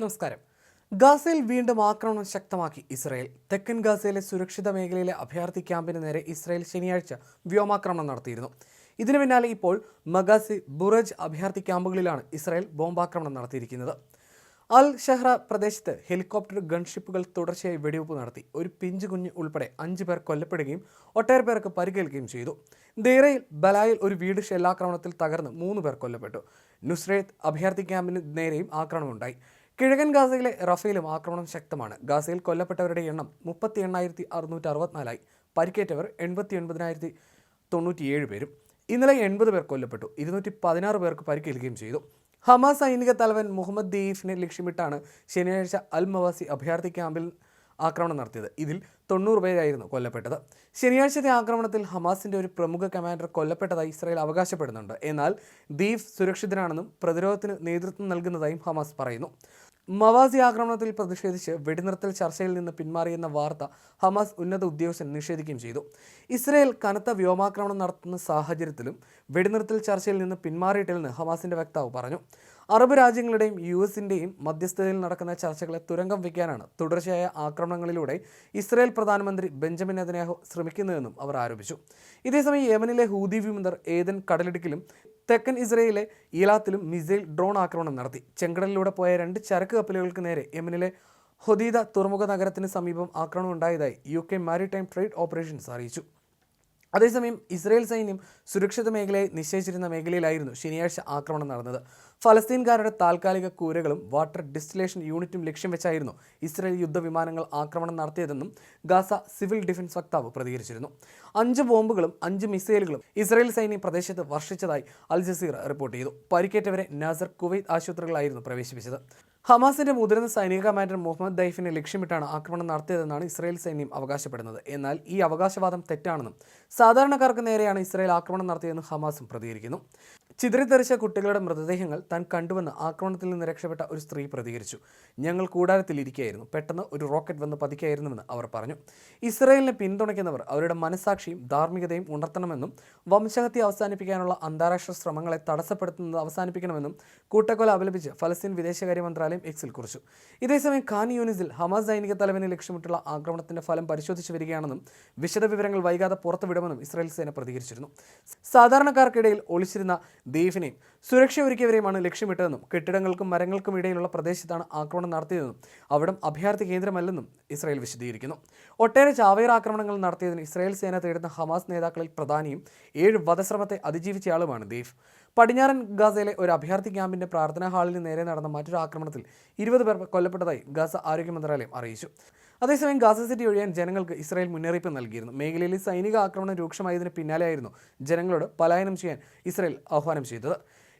നമസ്കാരം. ഗാസയിൽ വീണ്ടും ആക്രമണം ശക്തമാക്കി ഇസ്രായേൽ. തെക്കൻ ഗാസയിലെ സുരക്ഷിത മേഖലയിലെ അഭയാർത്ഥി ക്യാമ്പിന് നേരെ ഇസ്രായേൽ ശനിയാഴ്ച വ്യോമാക്രമണം നടത്തിയിരുന്നു. ഇതിനു പിന്നാലെ ഇപ്പോൾ മഗാസി ബുറജ് അഭയാർത്ഥി ക്യാമ്പുകളിലാണ് ഇസ്രായേൽ ബോംബാക്രമണം നടത്തിയിരിക്കുന്നത്. അൽ ഷഹ്റ പ്രദേശത്ത് ഹെലികോപ്റ്റർ ഗൺഷിപ്പുകൾ തുടർച്ചയായി വെടിവെപ്പ് നടത്തി. ഒരു പിഞ്ചു കുഞ്ഞ് ഉൾപ്പെടെ അഞ്ച് പേർ കൊല്ലപ്പെടുകയും ഒട്ടേറെ പേർക്ക് പരിക്കേൽക്കുകയും ചെയ്തു. ദേറയിൽ ബലായിൽ ഒരു വീട് ഷെല്ലാക്രമണത്തിൽ തകർന്ന് മൂന്ന് പേർ കൊല്ലപ്പെട്ടു. നുസ്രേത്ത് അഭയാർത്ഥി ക്യാമ്പിന് നേരെയും ആക്രമണമുണ്ടായി. കിഴക്കൻ ഗാസയിലെ റഫേലും ആക്രമണം ശക്തമാണ്. ഗാസയിൽ കൊല്ലപ്പെട്ടവരുടെ എണ്ണം മുപ്പത്തി എണ്ണായിരത്തി അറുന്നൂറ്റി അറുപത്തിനാലായി പരിക്കേറ്റവർ എൺപത്തി ഒൻപതിനായിരത്തി തൊണ്ണൂറ്റിയേഴ് പേരും. ഇന്നലെ എൺപത് പേർ കൊല്ലപ്പെട്ടു. ഇരുന്നൂറ്റി പതിനാറ് പേർക്ക് പരിക്കേൽക്കുകയും ചെയ്തു. ഹമാസ് സൈനിക തലവൻ മുഹമ്മദ് ദീഫിനെ ലക്ഷ്യമിട്ടാണ് ശനിയാഴ്ച അൽ മവാസി അഭയാർത്ഥി ക്യാമ്പിൽ ആക്രമണം നടത്തിയത്. ഇതിൽ തൊണ്ണൂറ് പേരായിരുന്നു കൊല്ലപ്പെട്ടത്. ശനിയാഴ്ചത്തെ ആക്രമണത്തിൽ ഹമാസിന്റെ ഒരു പ്രമുഖ കമാൻഡർ കൊല്ലപ്പെട്ടതായി ഇസ്രായേൽ അവകാശപ്പെടുന്നുണ്ട്. എന്നാൽ ദീഫ് സുരക്ഷിതനാണെന്നും പ്രതിരോധത്തിന് നേതൃത്വം നൽകുന്നതായും ഹമാസ് പറയുന്നു. മവാസി ആക്രമണത്തിൽ പ്രതിഷേധിച്ച് വെടിനിർത്തൽ ചർച്ചയിൽ നിന്ന് പിന്മാറിയെന്ന വാർത്ത ഹമാസ് ഉന്നത ഉദ്യോഗസ്ഥൻ നിഷേധിക്കുകയും ചെയ്തു. ഇസ്രയേൽ കനത്ത വ്യോമാക്രമണം നടത്തുന്ന സാഹചര്യത്തിലും വെടിനിർത്തൽ ചർച്ചയിൽ നിന്ന് പിന്മാറിയിട്ടില്ലെന്ന് ഹമാസിന്റെ വക്താവ് പറഞ്ഞു. അറബ് രാജ്യങ്ങളുടെയും യു എസിന്റെയും മധ്യസ്ഥതയിൽ നടക്കുന്ന ചർച്ചകളെ തുരങ്കം വയ്ക്കാനാണ് തുടർച്ചയായ ആക്രമണങ്ങളിലൂടെ ഇസ്രായേൽ പ്രധാനമന്ത്രി ബെഞ്ചമിൻ നെതന്യാഹു ശ്രമിക്കുന്നതെന്നും അവർ ആരോപിച്ചു. ഇതേസമയം യമനിലെ ഹൂതി വിമതർ ഏതൻ കടലിടുക്കിലും തെക്കൻ ഇസ്രയേലിലെ ഇലാത്തിലും മിസൈൽ ഡ്രോൺ ആക്രമണം നടത്തി. ചെങ്കടലിലൂടെ പോയ രണ്ട് ചരക്ക് കപ്പലുകൾക്ക് നേരെ യമനിലെ ഹൊദീദ തുറമുഖ നഗരത്തിന് സമീപം ആക്രമണം ഉണ്ടായതായി U K maritime trade operations അറിയിച്ചു. അതേസമയം ഇസ്രയേൽ സൈന്യം സുരക്ഷിത മേഖലയെ നിശ്ചയിച്ചിരുന്ന മേഖലയിലായിരുന്നു ശനിയാഴ്ച ആക്രമണം നടന്നത്. ഫലസ്തീൻകാരുടെ താൽക്കാലിക കൂരകളും വാട്ടർ ഡിസ്റ്റിലേഷൻ യൂണിറ്റും ലക്ഷ്യം വെച്ചായിരുന്നു ഇസ്രായേൽ യുദ്ധവിമാനങ്ങൾ ആക്രമണം നടത്തിയതെന്നും ഗാസ സിവിൽ ഡിഫൻസ് വക്താവ് പ്രതികരിച്ചിരുന്നു. അഞ്ച് ബോംബുകളും അഞ്ച് മിസൈലുകളും ഇസ്രയേൽ സൈന്യം പ്രദേശത്ത് വർഷിച്ചതായി അൽ ജസീർ റിപ്പോർട്ട് ചെയ്തു. പരിക്കേറ്റവരെ നാസർ കുവൈത്ത് ആശുപത്രികളായിരുന്നു പ്രവേശിപ്പിച്ചത്. ഹമാസിന്റെ മുതിർന്ന സൈനിക കമാൻഡർ മുഹമ്മദ് ദൈഫിനെ ലക്ഷ്യമിട്ടാണ് ആക്രമണം നടത്തിയതെന്നാണ് ഇസ്രായേൽ സൈന്യം അവകാശപ്പെടുന്നത്. എന്നാൽ ഈ അവകാശവാദം തെറ്റാണെന്നും സാധാരണക്കാർക്ക് നേരെയാണ് ഇസ്രായേൽ ആക്രമണം നടത്തിയതെന്ന് ഹമാസും പ്രതികരിക്കുന്നു. ചിതറിത്തെറിച്ച കുട്ടികളുടെ മൃതദേഹങ്ങൾ താൻ കണ്ടുവെന്ന് ആക്രമണത്തിൽ നിന്ന് രക്ഷപ്പെട്ട ഒരു സ്ത്രീ പ്രതികരിച്ചു. ഞങ്ങൾ കൂടാരത്തിൽ ഇരിക്കുകയായിരുന്നു പെട്ടെന്ന് ഒരു റോക്കറ്റ് വന്ന് പതിക്കായിരുന്നുവെന്ന് അവർ പറഞ്ഞു. ഇസ്രായേലിനെ പിന്തുണയ്ക്കുന്നവർ അവരുടെ മനസാക്ഷിയും ധാർമ്മികതയും ഉണർത്തണമെന്നും വംശഹത്യ അവസാനിപ്പിക്കാനുള്ള അന്താരാഷ്ട്ര ശ്രമങ്ങളെ തടസ്സപ്പെടുത്തുന്നത് അവസാനിപ്പിക്കണമെന്നും കൂട്ടക്കൊല അപലപിച്ച് ഫലസ്തീൻ വിദേശകാര്യ മന്ത്രാലയം എക്സിൽ കുറിച്ചു. ഇതേസമയം ഖാൻ യൂണിസിൽ ഹമാസ് സൈനിക തലവനെ ലക്ഷ്യമിട്ടുള്ള ആക്രമണത്തിന്റെ ഫലം പരിശോധിച്ചു വരികയാണെന്നും വിശദവിവരങ്ങൾ വൈകാതെ പുറത്തുവിടുമെന്നും ഇസ്രായേൽ സേന പ്രതികരിച്ചിരുന്നു. സാധാരണക്കാർക്കിടയിൽ ഒളിച്ചിരുന്ന ദ്വീപിനെയും സുരക്ഷ ഒരുക്കിയവരെയുമാണ് ലക്ഷ്യമിട്ടതെന്നും കെട്ടിടങ്ങൾക്കും മരങ്ങൾക്കും ഇടയിലുള്ള പ്രദേശത്താണ് ആക്രമണം നടത്തിയതെന്നും അവിടം അഭയാർത്ഥി കേന്ദ്രമല്ലെന്നും ഇസ്രായേൽ വിശദീകരിക്കുന്നു. ഒട്ടേറെ ചാവേർ ആക്രമണങ്ങൾ നടത്തിയതിന് ഇസ്രായേൽ സേന തേടുന്ന ഹമാസ് നേതാക്കളിൽ പ്രധാനിയും ഏഴ് വധശ്രമത്തെ അതിജീവിച്ചയാളുമാണ് ദീഫ് പടിഞ്ഞാറൻ ഗാസയിലെ ഒരു അഭയാർത്ഥി ക്യാമ്പിന്റെ പ്രാർത്ഥനാ ഹാളിന് നേരെ നടന്ന മറ്റൊരു ആക്രമണത്തിൽ ഇരുപത് പേർ കൊല്ലപ്പെട്ടതായി ഗാസ ആരോഗ്യ മന്ത്രാലയം അറിയിച്ചു. അതേസമയം ഗാസ സിറ്റി ഒഴിയാൻ ജനങ്ങൾക്ക് ഇസ്രായേൽ മുന്നറിയിപ്പ് നൽകിയിരുന്നു. മേഖലയിൽ സൈനിക ആക്രമണം രൂക്ഷമായതിന് പിന്നാലെയായിരുന്നു ജനങ്ങളോട് പലായനം ചെയ്യാൻ ഇസ്രായേൽ ആഹ്വാനം ചെയ്തത്.